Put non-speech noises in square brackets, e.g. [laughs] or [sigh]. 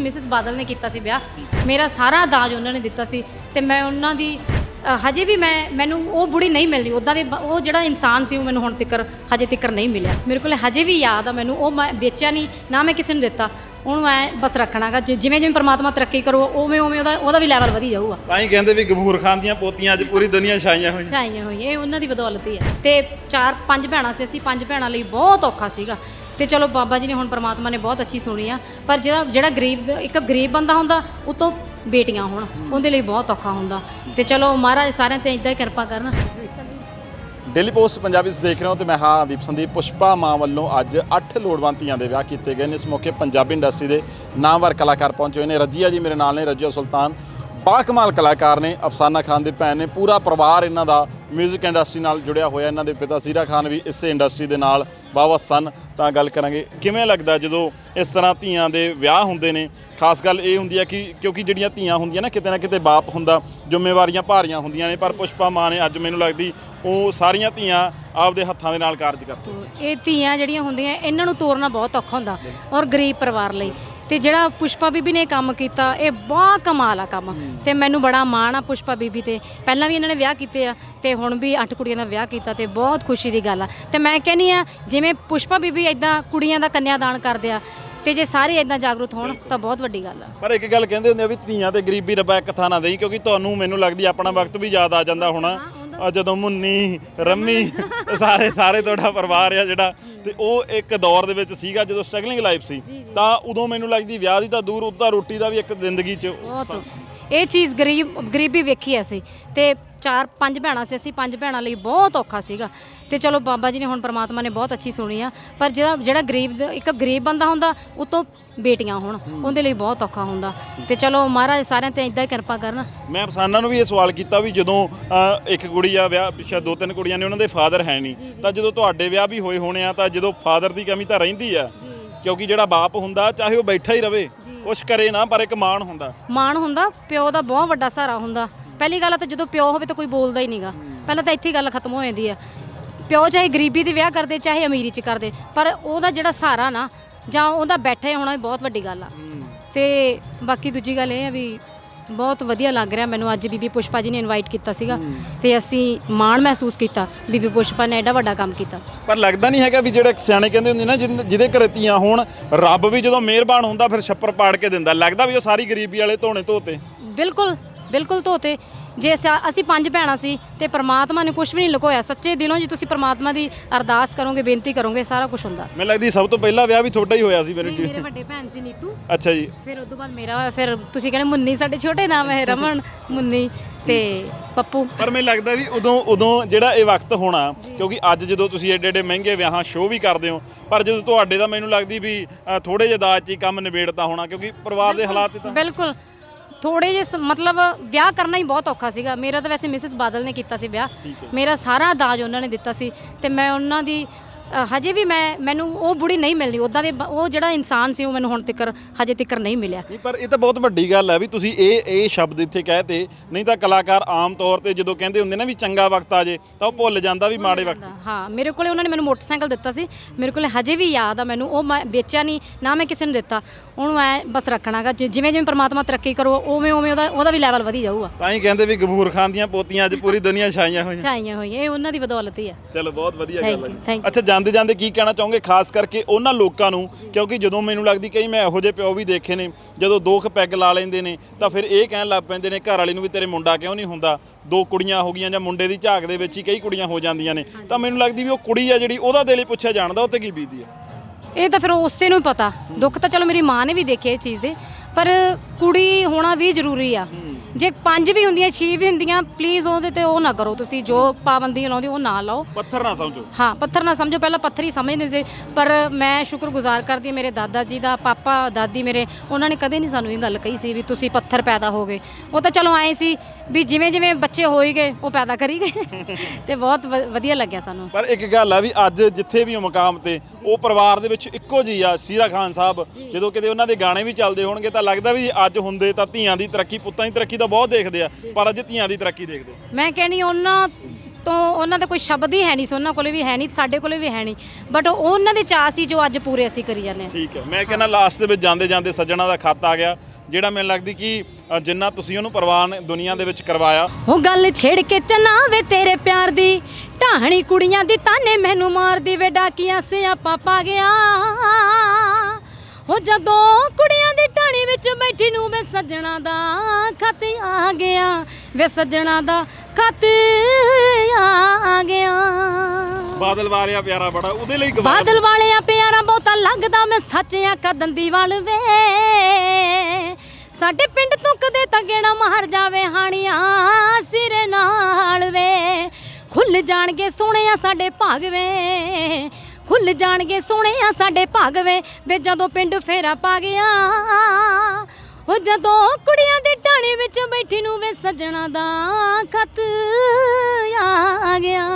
ਵੈਸੇ ਮਿਸਿਸ ਬਾਦਲ ਨੇ ਕੀਤਾ ਸੀ ਵਿਆਹ ਮੇਰਾ ਸਾਰਾ ਦਾਜ ਉਹਨਾਂ ਨੇ ਦਿੱਤਾ ਸੀ ਤੇ ਮੈਂ ਉਹਨਾਂ ਦੀ ਅ, ਹਜੇ ਵੀ ਮੈਂ ਮੈਨੂੰ ਉਹ ਬੁੜੀ ਨਹੀਂ ਮਿਲਦੀ ਉਦਾਂ ਦੇ ਬ- ਉਹ ਜਿਹੜਾ ਇਨਸਾਨ ਸੀ ਉਹ ਮੈਨੂੰ ਹੁਣ ਤੱਕ ਹਜੇ ਤੱਕ ਨਹੀਂ ਮਿਲਿਆ। ਮੇਰੇ ਕੋਲ ਹਜੇ ਵੀ ਯਾਦ ਆ ਮੈਨੂੰ ਉਹ ਮੈਂ ਵੇਚਿਆ ਨਹੀਂ ਨਾ ਮੈਂ ਕਿਸੇ ਨੂੰ ਦਿੱਤਾ। ਉਹਨੂੰ ਐ ਬਸ ਰੱਖਣਾਗਾ ਜਿਵੇਂ ਜਿਵੇਂ ਪ੍ਰਮਾਤਮਾ ਤਰੱਕੀ ਕਰੂ ਉਵੇਂ ਉਵੇਂ ਉਹਦਾ ਉਹਦਾ ਵੀ ਲੈਵਲ ਵਧੀ ਜਾਊਗਾ। ਤਾਂ ਹੀ ਕਹਿੰਦੇ ਵੀ ਗਫੂਰ ਖਾਨ ਦੀਆਂ ਪੋਤੀਆਂ ਅੱਜ ਪੂਰੀ ਦੁਨੀਆ ਛਾਈਆਂ ਹੋਈਆਂ। ਚਾਹੀਆਂ ਹੋਈਆਂ ਇਹ ਉਹਨਾਂ ਦੀ ਬਦੌਲਤ ਹੀ ਹੈ ਤੇ ਚਾਰ ਪੰਜ ਭੈਣਾਂ ਸੀ ਅਸੀਂ ਪੰਜ ਭੈਣਾਂ ਲਈ ਬਹੁਤ ਔਖਾ ਸੀਗਾ। ਤੇ ਚਲੋ ਬਾਬਾ ਜੀ ਨੇ ਹੁਣ ਪ੍ਰਮਾਤਮਾ ਨੇ ਬਹੁਤ ਅੱਛੀ ਸੁਣੀ ਆ, ਪਰ ਜਿਹੜਾ ਜਿਹੜਾ ਗਰੀਬ, ਇੱਕ ਗਰੀਬ ਬੰਦਾ ਹੁੰਦਾ, ਉਹ ਤੋਂ ਬੇਟੀਆਂ ਹੋਣ, ਉਹਦੇ ਲਈ ਬਹੁਤ ਔਖਾ ਹੁੰਦਾ। ਤੇ ਚਲੋ ਮਹਾਰਾਜ ਸਾਰਿਆਂ ਤੇ ਇਦਾਂ ਹੀ ਕਿਰਪਾ ਕਰਨ। ਡੇਲੀ ਪੋਸਟ ਪੰਜਾਬੀ ਤੁਸੀਂ ਦੇਖ ਰਹੇ ਹੋ ਤੇ ਮੈਂ ਹਾਂ ਦੀਪ ਸੰਦੀਪ, ਪੁਸ਼ਪਾ ਮਾਂ ਵੱਲੋਂ ਅੱਜ 8 ਲੋੜਵੰਦ ਧੀਆਂ ਦੇ ਵਿਆਹ ਕੀਤੇ ਗਏ ਨੇ। ਇਸ ਮੌਕੇ ਪੰਜਾਬੀ ਇੰਡਸਟਰੀ ਦੇ ਨਾਮਵਰ ਕਲਾਕਾਰ ਪਹੁੰਚੇ ਹੋਏ ਨੇ। ਰਜੀਆ ਜੀ ਮੇਰੇ ਨਾਲ ਨੇ, ਰਜੀਆ ਸੁਲਤਾਨ। ਬਾ ਕਮਾਲ ਕਲਾਕਾਰ ਨੇ, ਅਫਸਾਨਾ ਖਾਨ ਦੇ ਭੈਣ ਨੇ, ਪੂਰਾ ਪਰਿਵਾਰ ਇਹਨਾਂ ਦਾ 뮤직 ਇੰਡਸਟਰੀ ਨਾਲ ਜੁੜਿਆ ਹੋਇਆ, ਇਹਨਾਂ ਦੇ ਪਿਤਾ ਸੀਰਾ ਖਾਨ ਵੀ ਇਸੇ ਇੰਡਸਟਰੀ ਦੇ ਨਾਲ ਵਾਹਵਾ ਸਨ। ਤਾਂ ਗੱਲ ਕਰਾਂਗੇ, ਕਿਵੇਂ ਲੱਗਦਾ ਜਦੋਂ ਇਸ ਤਰ੍ਹਾਂ ਧੀਆਂ ਦੇ ਵਿਆਹ ਹੁੰਦੇ ਨੇ? ਖਾਸ ਗੱਲ ਇਹ ਹੁੰਦੀ ਹੈ ਕਿ ਕਿਉਂਕਿ ਜਿਹੜੀਆਂ ਧੀਆਂ ਹੁੰਦੀਆਂ ਨਾ, ਕਿਤੇ ਨਾ ਕਿਤੇ ਬਾਪ ਹੁੰਦਾ, ਜ਼ਿੰਮੇਵਾਰੀਆਂ ਭਾਰੀਆਂ ਹੁੰਦੀਆਂ ਨੇ, ਪਰ ਪੁਸ਼ਪਾ ਮਾਂ ਨੇ ਅੱਜ ਮੈਨੂੰ ਲੱਗਦੀ ਉਹ ਸਾਰੀਆਂ ਧੀਆਂ ਆਪਦੇ ਹੱਥਾਂ ਦੇ ਨਾਲ ਕਾਰਜ ਕਰਦੀ ਇਹ ਧੀਆਂ ਜਿਹੜੀਆਂ ਹੁੰਦੀਆਂ, ਇਹਨਾਂ ਨੂੰ ਤੋਰਨਾ ਬਹੁਤ ਔਖਾ ਹੁੰਦਾ, ਔਰ ਗਰੀਬ ਪਰਿਵਾਰ ਲਈ। ਤੇ ਜਿਹੜਾ ਪੁਸ਼ਪਾ ਬੀਬੀ ਨੇ ਕੰਮ ਕੀਤਾ ਇਹ ਬਹੁਤ ਕਮਾਲ ਆ ਕੰਮ। ਤੇ ਮੈਨੂੰ ਬੜਾ ਮਾਣ ਆ ਪੁਸ਼ਪਾ ਬੀਬੀ ਤੇ। ਪਹਿਲਾਂ ਵੀ ਇਹਨਾਂ ਨੇ ਵਿਆਹ ਕੀਤੇ ਆ ਤੇ ਹੁਣ ਵੀ ਅੱਠ ਕੁੜੀਆਂ ਦਾ ਵਿਆਹ ਕੀਤਾ ਤੇ ਬਹੁਤ ਖੁਸ਼ੀ ਦੀ ਗੱਲ ਆ। ਤੇ ਮੈਂ ਕਹਿੰਨੀ ਆ ਜਿਵੇਂ ਪੁਸ਼ਪਾ ਬੀਬੀ ਇਦਾਂ ਕੁੜੀਆਂ ਦਾ ਕੰਨਿਆਦਾਨ ਕਰਦੇ ਆ ਤੇ ਜੇ ਸਾਰੇ ਇਦਾਂ ਜਾਗਰੂਕ ਹੋਣ ਤਾਂ ਬਹੁਤ ਵੱਡੀ ਗੱਲ ਆ। ਪਰ ਇੱਕ ਗੱਲ ਕਹਿੰਦੇ ਹੁੰਦੇ ਆ ਵੀ ਧੀਆਂ ਤੇ ਗਰੀਬੀ ਰੱਬਾ ਇੱਕ ਥਾਂ ਨਾ ਦੇਈ ਕਿਉਂਕਿ ਤੁਹਾਨੂੰ ਮੈਨੂੰ ਲੱਗਦੀ ਆਪਣਾ ਵਕਤ ਵੀ ਯਾਦ ਆ ਜਾਂਦਾ ਹੋਣਾ। ਆ ਜਦੋਂ ਮੁੰਨੀ ਰੰਮੀ ਸਾਰੇ ਸਾਰੇ ਤੁਹਾਡਾ ਪਰਿਵਾਰ ਆ ਜਿਹੜਾ ਤੇ ਉਹ ਇੱਕ ਦੌਰ ਦੇ ਵਿੱਚ ਸੀਗਾ ਜਦੋਂ ਸਟਰਗਲਿੰਗ ਲਾਈਫ ਸੀ। ਤਾਂ ਉਦੋਂ ਮੈਨੂੰ ਲੱਗਦੀ ਵਿਆਹ ਦੀ ਤਾਂ ਦੂਰ ਉਦਾਂ ਰੋਟੀ ਦਾ ਵੀ ਇੱਕ ਜ਼ਿੰਦਗੀ 'ਚ ਬਹੁਤ ਇਹ ਚੀਜ਼ ਗਰੀਬ ਗਰੀਬੀ ਵੇਖੀ ਅਸੀਂ ਤੇ ਚਾਰ ਪੰਜ ਭੈਣਾਂ ਸੀ ਅਸੀਂ ਪੰਜ ਭੈਣਾਂ ਲਈ ਬਹੁਤ ਔਖਾ ਸੀਗਾ। ਤੇ ਚਲੋ ਬਾਬਾ ਜੀ ਨੇ ਹੁਣ ਪ੍ਰਮਾਤਮਾ ਨੇ ਬਹੁਤ ਅੱਛੀ ਸੁਣੀ ਆ ਪਰ ਜਿਹੜਾ ਜਿਹੜਾ ਗਰੀਬ ਇੱਕ ਗਰੀਬ ਬੰਦਾ ਹੁੰਦਾ ਉਹ ਤੋਂ ਬੇਟੀਆਂ ਹੋਣ ਉਹਦੇ ਲਈ ਬਹੁਤ ਔਖਾ ਹੁੰਦਾ। ਤੇ ਚਲੋ ਮਹਾਰਾਜ ਸਾਰਿਆਂ ਤੇ ਇਦਾਂ ਹੀ ਕਿਰਪਾ ਕਰਨ। ਮੈਂ ਅਫਸਾਨਾ ਨੂੰ ਵੀ ਇਹ ਸਵਾਲ ਕੀਤਾ ਵੀ ਜਦੋਂ ਅ, ਇੱਕ ਕੁੜੀ ਆ ਵਿਆਹ ਪਿੱਛੇ ਦੋ ਤਿੰਨ ਕੁੜੀਆਂ ਨੇ ਉਹਨਾਂ ਦੇ ਫਾਦਰ ਹੈ ਨਹੀਂ ਤਾਂ ਜਦੋਂ ਤੁਹਾਡੇ ਵਿਆਹ ਵੀ ਹੋਏ ਹੋਣੇ ਆ ਤਾਂ ਜਦੋਂ ਫਾਦਰ ਦੀ ਕਮੀ ਤਾਂ ਰਹਿੰਦੀ ਆ। ਕਿਉਂਕਿ ਜਿਹੜਾ ਬਾਪ ਹੁੰਦਾ ਚਾਹੇ ਉਹ ਬੈਠਾ ਹੀ ਰਵੇ ਕੁਛ ਕਰੇ ਨਾ ਪਰ ਇੱਕ ਮਾਣ ਹੁੰਦਾ। ਮਾਣ ਹੁੰਦਾ ਪਿਓ ਦਾ ਬਹੁਤ ਵੱਡਾ ਸਹਾਰਾ ਹੁੰਦਾ। ਪਹਿਲੀ ਗੱਲ ਤਾਂ ਜਦੋਂ ਪਿਓ ਹੋਵੇ ਤਾਂ ਕੋਈ ਬੋਲਦਾ ਹੀ ਨਹੀਂਗਾ ਪਹਿਲਾਂ ਤਾਂ ਇੱਥੇ ਹੀ ਗੱਲ ਖਤਮ ਹੋ ਜਾਂਦੀ ਆ। ਪਿਓ ਚਾਹੇ ਗਰੀਬੀ ਦੇ ਵਿਆਹ ਕਰਦੇ ਚਾਹੇ ਅਮੀਰੀ 'ਚ ਕਰਦੇ ਪਰ ਉਹਦਾ ਜਿਹੜਾ ਸਹਾਰਾ ਨਾ ਜਾਂ ਉਹਦਾ ਬੈਠੇ ਹੋਣਾ ਵੀ ਬਹੁਤ ਵੱਡੀ ਗੱਲ ਆ। ਤੇ ਬਾਕੀ ਦੂਜੀ ਗੱਲ ਇਹ ਆ ਵੀ ਬਹੁਤ ਵਧੀਆ ਲੱਗ ਰਿਹਾ ਮੈਨੂੰ ਅੱਜ ਬੀਬੀ ਪੁਸ਼ਪਾ ਜੀ ਨੇ ਇਨਵਾਈਟ ਕੀਤਾ ਸੀਗਾ ਤੇ ਅਸੀਂ ਮਾਣ ਮਹਿਸੂਸ ਕੀਤਾ ਬੀਬੀ ਪੁਸ਼ਪਾ ਨੇ ਐਡਾ ਵੱਡਾ ਕੰਮ ਕੀਤਾ। ਪਰ ਲੱਗਦਾ ਨਹੀਂ ਹੈਗਾ ਵੀ ਜਿਹੜੇ ਸਿਆਣੇ ਕਹਿੰਦੇ ਹੁੰਦੇ ਨਾ ਜਿਹਦੇ ਘਰੇ ਧੀਆਂ ਹੋਣ ਰੱਬ ਵੀ ਜਦੋਂ ਮਿਹਰਬਾਨ ਹੁੰਦਾ ਫਿਰ ਛੱਪਰ ਪਾੜ ਕੇ ਦਿੰਦਾ। ਲੱਗਦਾ ਵੀ ਉਹ ਸਾਰੀ ਗਰੀਬੀ ਵਾਲੇ ਧੋਣੇ ਧੋਤੇ। ਬਿਲਕੁਲ ਬਿਲਕੁਲ ਧੋਤੇ। ਜੇ ਅਸਾਂ- ਪੰਜ ਭੈਣਾਂ ਸੀ ਤੇ ਪ੍ਰਮਾਤਮਾ ਨੇ ਕੁਝ ਵੀ ਨਹੀਂ ਲੁਕੋਇਆ। ਸੱਚੇ ਦਿਲੋਂ ਜੀ ਤੁਸੀਂ ਪ੍ਰਮਾਤਮਾ ਦੀ ਅਰਦਾਸ ਕਰੋਗੇ ਬੇਨਤੀ ਕਰੋਗੇ ਸਾਰਾ ਕੁਝ ਹੁੰਦਾ। ਮੈਨੂੰ ਲੱਗਦੀ ਸਭ ਤੋਂ ਪਹਿਲਾ ਵਿਆਹ ਵੀ ਤੁਹਾਡਾ ਹੀ ਹੋਇਆ ਸੀ ਮੇਰੇ ਵੱਡੇ ਭੈਣ ਸੀ ਨੀਤੂ। ਅੱਛਾ ਜੀ। ਫਿਰ ਉਸ ਤੋਂ ਬਾਅਦ ਮੇਰਾ ਹੋਇਆ ਫਿਰ ਤੁਸੀਂ ਕਹਿੰਦੇ ਮੁੰਨੀ ਸਾਡੇ ਛੋਟੇ ਨਾਮ ਹੈ ਰਮਨ ਮੁੰਨੀ ਤੇ ਪੱਪੂ। ਪਰ ਮੈਨੂੰ ਲੱਗਦਾ ਵੀ ਉਦੋਂ ਉਦੋਂ ਜਿਹੜਾ ਇਹ ਵਕਤ ਹੋਣਾ ਕਿਉਂਕਿ ਅੱਜ ਜਦੋਂ ਤੁਸੀਂ ਏਡੇ ਏਡੇ ਮਹਿੰਗੇ ਵਿਆਹਾਂ ਸ਼ੋਅ ਵੀ ਕਰਦੇ ਹੋ ਪਰ ਜਦੋਂ ਤੁਹਾਡੇ ਦਾ ਮੈਨੂੰ ਲੱਗਦੀ ਵੀ ਥੋੜੇ ਜਿਹੇ ਦਾਜ 'ਚ ਹੀ ਕੰਮ ਨਿਬੇੜਤਾ ਹੋਣਾ ਕਿਉਂਕਿ ਪਰਿਵਾਰ ਦੇ ਹਾਲਾਤ ਤਾਂ ਬਿਲਕੁਲ। ਥੋੜੇ ਜਿਹੇ ਮਤਲਬ ਵਿਆਹ ਕਰਨਾ ਹੀ ਬਹੁਤ ਔਖਾ ਸੀਗਾ। ਮੇਰਾ ਤਾਂ ਵੈਸੇ ਮਿਸਿਸ ਬਾਦਲ ਨੇ ਕੀਤਾ ਸੀ ਵਿਆਹ। ਮੇਰਾ ਸਾਰਾ ਦਾਜ ਉਹਨਾਂ ਨੇ ਦਿੱਤਾ ਸੀ ਤੇ ਮੈਂ ਉਹਨਾਂ ਦੀ ਅ, ਹਜੇ ਵੀ ਮੈਂ ਮੈਨੂੰ ਉਹ ਬੁੜੀ ਨਹੀਂ ਮਿਲਣੀ ਉਦਾਂ ਦੇ ਬ- ਉਹ ਜਿਹੜਾ ਇਨਸਾਨ ਸੀ ਉਹ ਮੈਨੂੰ ਹੁਣ ਤੱਕ ਹਜੇ ਤੱਕ ਨਹੀਂ ਮਿਲਿਆ। ਨਹੀਂ ਪਰ ਇਹ ਤਾਂ ਬਹੁਤ ਵੱਡੀ ਗੱਲ ਹੈ ਵੀ ਤੁਸੀਂ ਇਹ ਇਹ ਸ਼ਬਦ ਇੱਥੇ ਕਹਤੇ ਨਹੀਂ ਤਾਂ ਕਲਾਕਾਰ ਆਮ ਤੌਰ ਤੇ ਜਦੋਂ ਕਹਿੰਦੇ ਹੁੰਦੇ ਨਾ ਵੀ ਚੰਗਾ ਵਕਤ ਆ ਜੇ ਤਾਂ ਉਹ ਭੁੱਲ ਜਾਂਦਾ ਵੀ ਮਾੜੇ ਵਕਤ। ਹਾਂ ਮੇਰੇ ਕੋਲੇ ਉਹਨਾਂ ਨੇ ਮੈਨੂੰ ਮੋਟਰਸਾਈਕਲ ਦਿੱਤਾ ਸੀ। ਮੇਰੇ ਕੋਲੇ ਹਜੇ ਵੀ ਯਾਦ ਆ ਮੈਨੂੰ ਉਹ ਮੈਂ ਵੇਚਿਆ ਨਹੀਂ ਨਾ ਮੈਂ ਕਿਸੇ ਨੂੰ ਦਿੱਤਾ। ਉਹਨੂੰ ਐ ਬਸ ਰੱਖਣਾਗਾ ਜਿਵੇਂ ਜਿਵੇਂ ਪ੍ਰਮਾਤਮਾ ਤਰੱਕੀ ਕਰੂ ਉਵੇਂ ਉਵੇਂ ਉਹਦਾ ਉਹਦਾ ਵੀ ਲੈਵਲ ਵਧੀ ਜਾਊਗਾ। ਤਾਂ ਹੀ ਕਹਿੰਦੇ ਵੀ ਗਫੂਰ ਖਾਨ ਦੀਆਂ ਪੋਤੀਆਂ ਅੱਜ ਪੂਰੀ ਦੁਨੀਆ ਛਾਈਆਂ ਹੋਈਆਂ। ਚਾਹੀਆਂ ਹੋਈਆਂ ਇਹ ਉਹਨਾਂ ਦੀ ਬਦੌਲਤ ਹੀ ਆ। ਚਲੋ ਬਹੁਤ ਵਧੀਆ Thank ਗੱਲ you, ਹੈ thank you. ਅੱਛਾ ਜਾਂਦੇ ਜਾਂਦੇ ਕੀ ਕਹਿਣਾ ਚਾਹੋਗੇ ਖਾਸ ਕਰਕੇ ਉਹਨਾਂ ਲੋਕਾਂ ਨੂੰ? ਕਿਉਂਕਿ ਜਦੋਂ ਮੈਨੂੰ ਲੱਗਦੀ ਕਈ ਮੈਂ ਇਹੋ ਜਿਹੇ ਪਿਓ ਵੀ ਦੇਖੇ ਨੇ, ਜਦੋਂ ਦੋ ਪੈਗ ਲਾ ਲੈਂਦੇ ਨੇ, ਤਾਂ ਫਿਰ ਇਹ ਕਹਿਣ ਲੱਗ ਪੈਂਦੇ ਨੇ, ਘਰ ਵਾਲੇ ਨੂੰ ਵੀ ਤੇਰੇ ਮੁੰਡਾ ਕਿਉਂ ਨਹੀਂ ਹੁੰਦਾ? ਦੋ ਕੁੜੀਆਂ ਹੋ ਗਈਆਂ ਜਾਂ ਮੁੰਡੇ ਦੀ ਝਾਕ ਦੇ ਵਿੱਚ ਹੀ ਕਈ ਕੁੜੀਆਂ ਹੋ ਜਾਂਦੀਆਂ ਨੇ। ਤਾਂ ਮੈਨੂੰ ਲੱਗਦੀ ਵੀ ਉਹ ਕੁੜੀ ਆ ਜਿਹੜੀ ਉਹਦਾ ਦਿਲ ਹੀ ਪੁੱਛਿਆ ਜਾਣਦਾ ਉਹ ਤੇ ਕੀ ਬੀਤਦੀ ਹੈ ਇਹ ਤਾਂ ਫਿਰ ਉਸੇ ਨੂੰ ਪਤਾ। ਦੁੱਖ ਤਾਂ ਚਲੋ ਮੇਰੀ ਮਾਂ ਨੇ ਵੀ ਦੇਖਿਆ ਇਹ ਚੀਜ਼ ਦੇ, ਪਰ ਕੁੜੀ ਹੋਣਾ ਵੀ ਜ਼ਰੂਰੀ ਆ। ਜੇ ਪੰਜ ਵੀ ਹੁੰਦੀਆਂ ਛੇ ਵੀ ਹੁੰਦੀਆਂ ਪਲੀਜ਼ ਉਹਦੇ ਤੇ ਉਹ ਨਾ ਕਰੋ ਤੁਸੀਂ ਜੋ ਪਾਬੰਦੀ ਲਾਉਂਦੇ ਉਹ ਨਾ ਲਾਓ। ਪੱਥਰ ਨਾ ਸਮਝੋ। ਹਾਂ ਪੱਥਰ ਨਾ ਸਮਝੋ ਪਹਿਲਾਂ ਪੱਥਰ ਹੀ ਸਮਝਦੇ ਸੀ। ਪਰ ਮੈਂ ਸ਼ੁਕਰਗੁਜ਼ਾਰ ਕਰਦੀ ਹਾਂ ਮੇਰੇ ਦਾਦਾ ਜੀ ਦਾ ਪਾਪਾ ਦਾਦੀ ਮੇਰੇ ਉਹਨਾਂ ਨੇ ਕਦੇ ਨਹੀਂ ਸਾਨੂੰ ਇਹ ਗੱਲ ਕਹੀ ਸੀ ਵੀ ਤੁਸੀਂ ਪੱਥਰ ਪੈਦਾ ਹੋ ਗਏ। ਉਹ ਤਾਂ ਚਲੋ ਆਏ ਸੀ ਵੀ ਜਿਵੇਂ ਜਿਵੇਂ ਬੱਚੇ ਹੋਈ ਗਏ ਉਹ ਪੈਦਾ ਕਰੀ ਗਏ। [laughs] ਤੇ ਬਹੁਤ ਵ- ਵਧੀਆ ਲੱਗਿਆ ਸਾਨੂੰ। ਪਰ ਇੱਕ ਗੱਲ ਆ ਵੀ ਅੱਜ ਜਿੱਥੇ ਵੀ ਉਹ ਮਕਾਮ ਤੇ ਉਹ ਪਰਿਵਾਰ ਦੇ ਵਿੱਚ ਇੱਕੋ ਜੀ ਆ ਸੀਰਾ ਖਾਨ ਸਾਹਿਬ। ਜਦੋਂ ਕਿਤੇ ਉਹਨਾਂ ਦੇ ਗਾਣੇ ਵੀ ਚੱਲਦੇ ਹੋਣਗੇ ਤਾਂ ਲੱਗਦਾ ਵੀ ਅੱਜ ਹੁੰਦੇ ਤਾਂ ਧੀਆਂ ਦੀ ਤਰੱਕੀ ਪੁੱਤਾਂ ਦੀ ਤਰੱਕੀ ਤਾਂ ਬਹੁਤ ਦੇਖਦੇ ਆ ਪਰ ਅੱਜ ਧੀਆਂ ਦੀ ਤਰੱਕੀ ਦੇਖਦੇ ਮੈਂ ਕਹਿੰਨੀ ਉਹਨਾਂ ਤੋਂ ਉਹਨਾਂ ਦਾ ਕੋਈ ਸ਼ਬਦ ਹੀ ਹੈ ਨਹੀਂ ਸੀ ਉਹਨਾਂ ਕੋਲੇ ਵੀ ਹੈ ਨਹੀਂ ਸਾਡੇ ਕੋਲੇ ਵੀ ਹੈ ਨਹੀਂ। ਬਟ ਉਹਨਾਂ ਦੇ ਚਾਅ ਸੀ ਜੋ ਅੱਜ ਪੂਰੇ ਅਸੀਂ ਕਰੀ ਜਾਂਦੇ ਹਾਂ। ਠੀਕ ਹੈ। ਮੈਂ ਕਹਿੰਦਾ ਲਾਸਟ ਦੇ ਵਿੱਚ ਜਾਂਦੇ ਜਾਂਦੇ ਸੱਜਣਾ ਦਾ ਖੱਤ ਆ ਗਿਆ। ਜਿਹੜਾ ਮੈਨੂੰ ਲੱਗਦੀ ਕਿ ਅ, ਜਿੰਨਾ ਤੁਸੀਂ ਉਹਨੂੰ ਪ੍ਰਵਾਨ ਦੁਨੀਆ ਦੇ ਵਿੱਚ ਕਰਵਾਇਆ। ਉਹ ਗੱਲ ਛੇੜ ਕੇ ਚਨਾਵੇ ਤੇਰੇ ਪਿਆਰ ਦੀ। ਢਾਹਣੀ ਕੁੜੀਆਂ ਦੀ ਤਾਨੇ ਮੈਨੂੰ ਮਾਰਦੀ ਵੇ ਡਾਕੀਆਂ ਸਿਆਪਾ ਪਾ ਗਿਆ। ਉਹ ਜਦੋਂ ਕੁੜੀਆਂ ਦੀ ਢਾਣੀ ਵਿੱਚ ਬੈਠੀ ਨੂੰ ਵੇ ਸੱਜਣਾ ਦਾ ਖਤ ਆ ਗਿਆ। ਵੇ ਸੱਜਣਾ ਦਾ ਖਤ ਆ ਗਿਆ। ਬਾਦਲ ਵਾਰਿਆ ਪਿਆਰਾ ਬੜਾ ਉਹਦੇ ਲਈ ਗਵਾ ਬਾਦਲ ਵਾਲਿਆਂ ਪਿਆਰਾ ਬਹੁਤਾ ਲੱਗਦਾ ਮੈਂ ਸੱਚ ਆ ਕਦੰਦੀ ਵਾਲ ਵੇ। ਸਾਡੇ ਪਿੰਡ ਤੋਂ ਕਦੇ ਤਾਂ ਗੇੜਾ ਮਾਰ ਜਾਵੇ ਹਾਣੀਆਂ, ਸਿਰ ਨਾਲ ਵੇ। ਖੁੱਲ ਜਾਣਗੇ ਸੋਹਣਿਆ ਸਾਡੇ ਭਾਗ ਵੇ। ਖੁੱਲ ਜਾਣਗੇ ਸੋਹਣਿਆ ਸਾਡੇ ਭਾਗ ਵੇ। ਵੇ ਜਦੋਂ ਪਿੰਡ ਫੇਰਾ ਪਾ ਗਿਆ, ਉਹ ਜਦੋਂ ਕੁੜੀਆਂ ਦੀ ਢਾਣੀ ਵਿੱਚ ਬੈਠੀ ਨੂੰ ਵੇ ਸੱਜਣਾ ਦਾ ਖਤ ਆ ਗਿਆ।